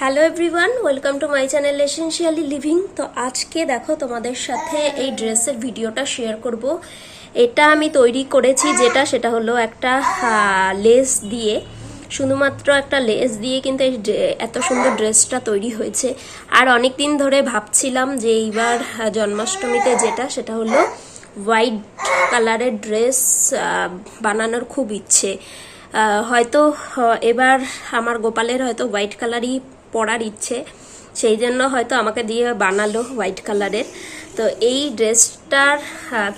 Hello everyone welcome to my channel essentially living তো আজকে দেখো তোমাদের সাথে এই ড্রেসের ভিডিওটা শেয়ার করব। এটা আমি তৈরি করেছি যেটা, সেটা হলো একটা লেস দিয়ে। শুধুমাত্র একটা লেস দিয়ে কিন্তু এই এত সুন্দর ড্রেসটা তৈরি হয়েছে। আর অনেক দিন ধরে ভাবছিলাম যে এইবার জন্মাষ্টমীতে যেটা, সেটা হলো হোয়াইট কালারের ড্রেস বানানোর খুব ইচ্ছে। হয়তো এবার আমার গোপালের হয়তো হোয়াইট কালারই পরার ইচ্ছে। সেই জন্য হয়তো আমাকে দিয়ে বানালো হোয়াইট কালারের। তো এই ড্রেসটার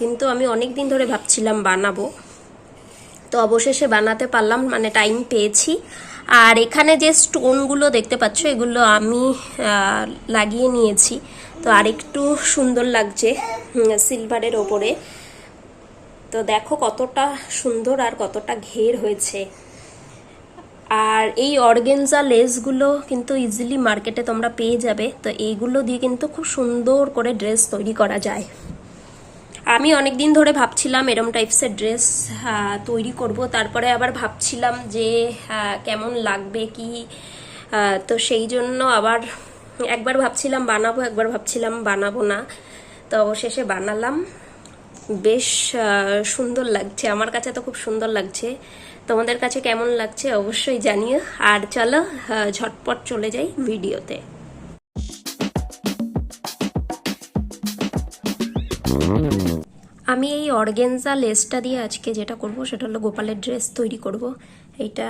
কিন্তু আমি অনেক দিন ধরে ভাবছিলাম বানাবো। তো অবশেষে বানাতে পারলাম মানে টাইম পেয়েছি। আর এখানে যে স্টোনগুলো দেখতে পাচ্ছ, এগুলো আমি লাগিয়ে নিয়েছি। তো আরেকটু সুন্দর লাগছে সিলভারের ওপরে। তো দেখো কতটা সুন্দর আর কতটা ঘের হয়েছে। আর এই অর্গেনজা লেসগুলো কিন্তু ইজিলি মার্কেটে তোমরা পেয়ে যাবে। তো এইগুলো দিয়ে কিন্তু খুব সুন্দর করে ড্রেস তৈরি করা যায়। আমি অনেক দিন ধরে ভাবছিলাম এরম টাইপসের ড্রেস তৈরি করব। তারপরে আবার ভাবছিলাম যে কেমন লাগবে, কি তো সেই জন্য আবার একবার ভাবছিলাম বানাবো, একবার ভাবছিলাম বানাবো না। তো অবশেষে বানালাম। বেশ সুন্দর লাগছে। আমার কাছে তো খুব সুন্দর লাগছে। তোমাদের কাছে কেমন লাগছে অবশ্যই জানিও। আর চলো ঝটপট চলে যাই ভিডিওতে। আমি এই অর্গেনজা লেসটা দিয়ে আজকে যেটা করব, সেটা হলো গোপালের ড্রেস তৈরি করব। এইটা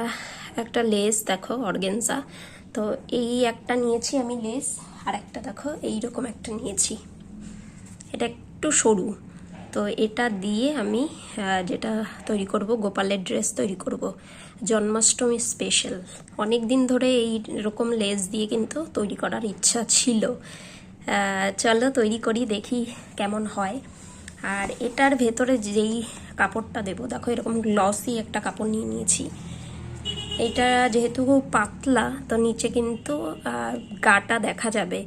একটা লেস, দেখো, অর্গেনজা। তো এই একটা নিয়েছি আমি লেস, আর একটা দেখো, এইরকম একটা নিয়েছি। এটা একটু সরু। তো এটা দিয়ে আমি যেটা তৈরি করব, গোপালের ড্রেস তৈরি করব। জন্মাষ্টমী স্পেশাল অনেক দিন ধরে এই রকম লেস দিয়ে কিন্তু তৈরি করার ইচ্ছা ছিল। চলো তৈরি করি, দেখি কেমন হয়। আর এটার ভেতরে যেই কাপড়টা দেবো, দেখো এরকম গ্লসি একটা কাপড় নিয়ে নিয়েছি। এটা যেহেতু পাতলা, তো নিচে কিন্তু গাটা দেখা যাবে।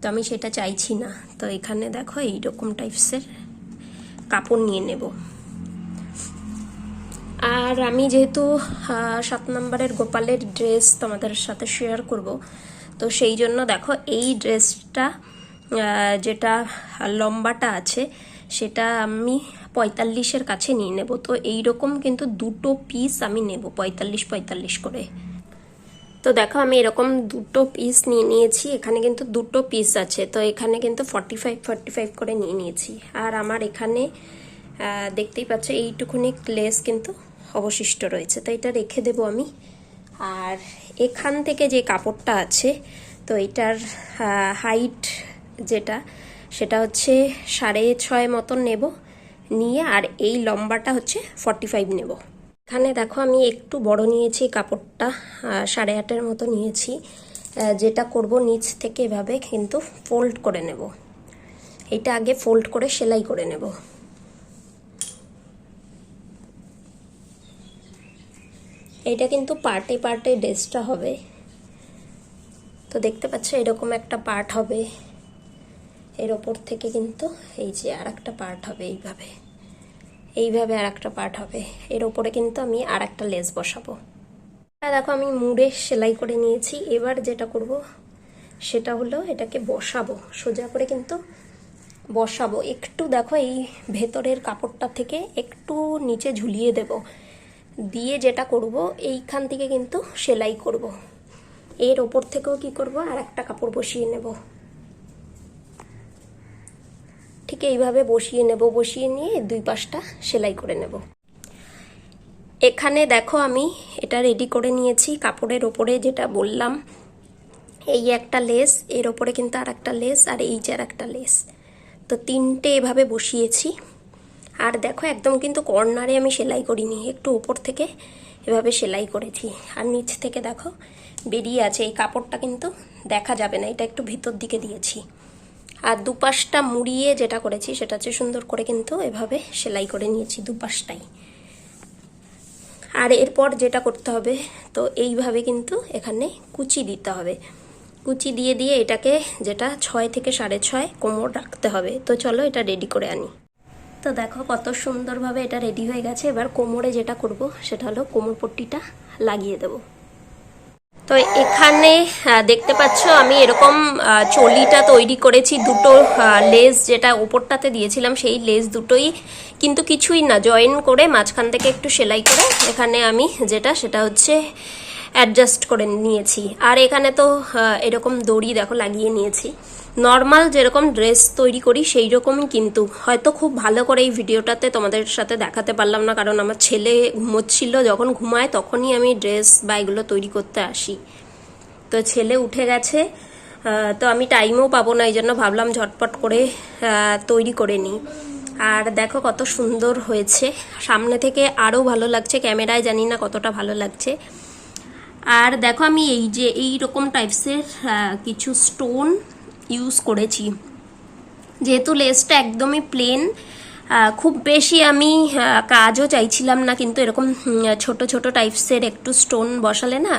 তো আমি সেটা চাইছি না। তো এখানে দেখো এইরকম টাইপসের কাপড় নিয়ে নেব। আর আমি যেহেতু সাত নম্বরের গোপালের ড্রেস তোমাদের সাথে শেয়ার করব, তো সেই জন্য দেখো এই ড্রেসটা যেটা লম্বাটা আছে, সেটা আমি পঁয়তাল্লিশের কাছে নিয়ে নেব। তো এই রকম কিন্তু দুটো পিস আমি নেব, পঁয়তাল্লিশ পঁয়তাল্লিশ করে। তো দেখো, আমি এরকম দুটো পিস নিয়ে নিয়েছি। এখানে কিন্তু দুটো পিস আছে। তো এখানে কিন্তু ফর্টি ফাইভ ফর্টি ফাইভ করে নিয়ে নিয়েছি। আর আমার এখানে দেখতেই পাচ্ছ, এইটুকুনি লেস কিন্তু অবশিষ্ট রয়েছে। তো এটা রেখে দেব আমি। আর এখান থেকে যে কাপড়টা আছে, তো এটার হাইট যেটা, সেটা হচ্ছে সাড়ে ছয় মতন নেব। নিয়ে আর এই লম্বাটা হচ্ছে ফর্টি ফাইভ নেব। এখানে দেখো আমি একটু বড় নিয়েছি কাপড়টা সাড়ে আটের মতো নিয়েছি। যেটা করব নিচ থেকে এভাবে কিন্তু ফোল্ড করে নেব। এটা আগে ফোল্ড করে সেলাই করে নেব। এটা কিন্তু পার্টে পার্টে ড্রেসটা হবে। তো দেখতে পাচ্ছ এরকম একটা পার্ট হবে। এর ওপর থেকে কিন্তু এই যে আর একটা পার্ট হবে এইভাবে। এইভাবে আর একটা পার্ট হবে। এর ওপরে কিন্তু আমি আর একটা লেস বসাবো। আর দেখো, আমি মুড়ে সেলাই করে নিয়েছি। এবার যেটা করব, সেটা হলো এটাকে বসাবো। সোজা করে কিন্তু বসাবো। একটু দেখো, এই ভেতরের কাপড়টা থেকে একটু নিচে ঝুলিয়ে দেব। দিয়ে যেটা করব, এইখান থেকে কিন্তু সেলাই করব। এর ওপর থেকেও কি করব আর একটা কাপড় বসিয়ে নেব। ঠিক এইভাবে বসিয়ে নেব, বসিয়ে নিয়ে দুই পাশটা সেলাই করে নেব। এখানে দেখো আমি এটা রেডি করে নিয়েছি। কাপড়ের ওপরে যেটা বললাম, এই একটা লেস এর ওপরে কিন্তু আর একটা লেস আর এই যে আর একটা লেস তো তিনটে এভাবে বসিয়েছি। আর দেখো একদম কিন্তু কর্নারে আমি সেলাই করিনি, একটু ওপর থেকে এভাবে সেলাই করেছি। আর নিচ থেকে দেখো বেরিয়ে আছে, এই কাপড়টা কিন্তু দেখা যাবে না, এটা একটু ভিতর দিকে দিয়েছি। আর দুপাশটা মুড়িয়ে যেটা করেছি সেটা হচ্ছে সুন্দর করে কিন্তু এভাবে সেলাই করে নিয়েছি দুপাশটাই। আর এরপর যেটা করতে হবে, তো এইভাবে কিন্তু এখানে কুচি দিতে হবে। কুচি দিয়ে দিয়ে এটাকে যেটা ছয় থেকে সাড়ে ছয় কোমর রাখতে হবে। তো চলো এটা রেডি করে আনি। তো দেখো কত সুন্দরভাবে এটা রেডি হয়ে গেছে। এবার কোমরে যেটা করব সেটা হলো কোমর পট্টিটা লাগিয়ে দেবো। তো এখানে দেখতে পাচ্ছ আমি এরকম চলিটা তৈরি করেছি। দুটো লেস যেটা ওপরটাতে দিয়েছিলাম, সেই লেস দুটোই কিন্তু কিছুই না। জয়েন করে মাঝখান থেকে একটু সেলাই করে এখানে আমি যেটা, সেটা হচ্ছে অ্যাডজাস্ট করে নিয়েছি। আর এখানে তো এরকম দড়ি দেখো লাগিয়ে নিয়েছি। নর্মাল যেরকম ড্রেস তৈরি করি সেই রকমই কিন্তু। হয়তো খুব ভালো করে এই ভিডিওটাতে তোমাদের সাথে দেখাতে পারলাম না, কারণ আমার ছেলে ঘুমোচ্ছিল। যখন ঘুমায়, তখনই আমি ড্রেস বা এগুলো তৈরি করতে আসি। তো ছেলে উঠে গেছে তো আমি টাইমও পাবো না এই জন্য ভাবলাম ঝটপট করে তৈরি করে নিই। আর দেখো কত সুন্দর হয়েছে। সামনে থেকে আরও ভালো লাগছে, ক্যামেরায় জানি না কতটা ভালো লাগছে। আর দেখো আমি এই যে এই রকম টাইপসের কিছু স্টোন ইউজ করেছি। যেহেতু লেসটা একদমই প্লেন খুব বেশি আমি কাজও চাইছিলাম না, কিন্তু এরকম ছোট ছোট টাইপসের একটু স্টোন বসালে না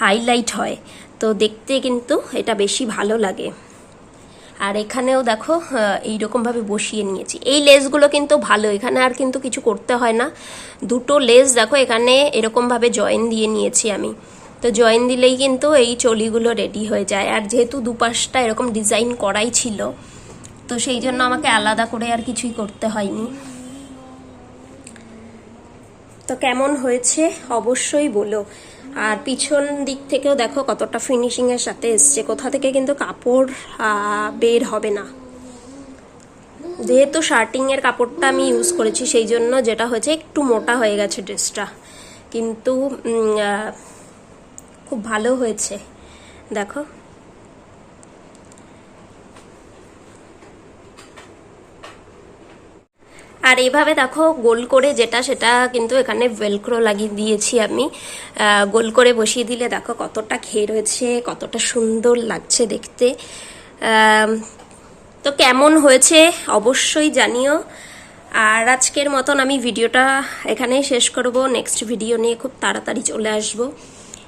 হাইলাইট হয়। তো দেখতে কিন্তু এটা বেশি ভালো লাগে। আর এখানেও দেখো এইরকমভাবে বসিয়ে নিয়েছি। এই লেসগুলো কিন্তু ভালো, এখানে আর কিন্তু কিছু করতে হয় না। দুটো লেস দেখো, এখানে এরকমভাবে জয়েন দিয়ে নিয়েছি আমি। তো জয়েন দিলেই কিন্তু এই চলিগুলো রেডি হয়ে যায়। আর যেহেতু দুপাশটা এরকম ডিজাইন করাই ছিল, তো সেই জন্য আমাকে আলাদা করে আর কিছুই করতে হয়নি। তো কেমন হয়েছে? অবশ্যই বলো। আর পিছন দিক থেকেও দেখো কতটা ফিনিশিং এর সাথে এসছে। কোথা থেকে কিন্তু কাপড় বের হবে না। যেহেতু শার্টিং এর কাপড়টা আমি ইউজ করেছি, সেই জন্য যেটা হয়েছে একটু মোটা হয়ে গেছে ড্রেসটা কিন্তু খুব ভালো হয়েছে। দেখো। আর এইভাবে দেখো, গোল করে যেটা সেটা কিন্তু এখানে ভেলক্রো লাগিয়ে দিয়েছি আমি। গোল করে বসিয়ে দিলে দেখো কতটা খেয়ে রয়েছে কতটা সুন্দর লাগছে দেখতে। তো কেমন হয়েছে অবশ্যই জানিও। আর আজকের মতন আমি ভিডিওটা এখানেই শেষ করব। নেক্সট ভিডিও নিয়ে খুব তাড়াতাড়ি চলে আসব।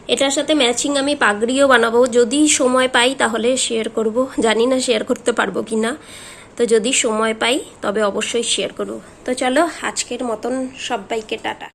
এটার সাথে ম্যাচিং আমি পাগড়িও বানাবো। যদি সময় পাই তাহলে শেয়ার করব। জানি না শেয়ার করতে পারব কি না তো যদি সময় পাই, তবে অবশ্যই শেয়ার করব। তো চলো, আজকের মতন সবাইকে টাটা।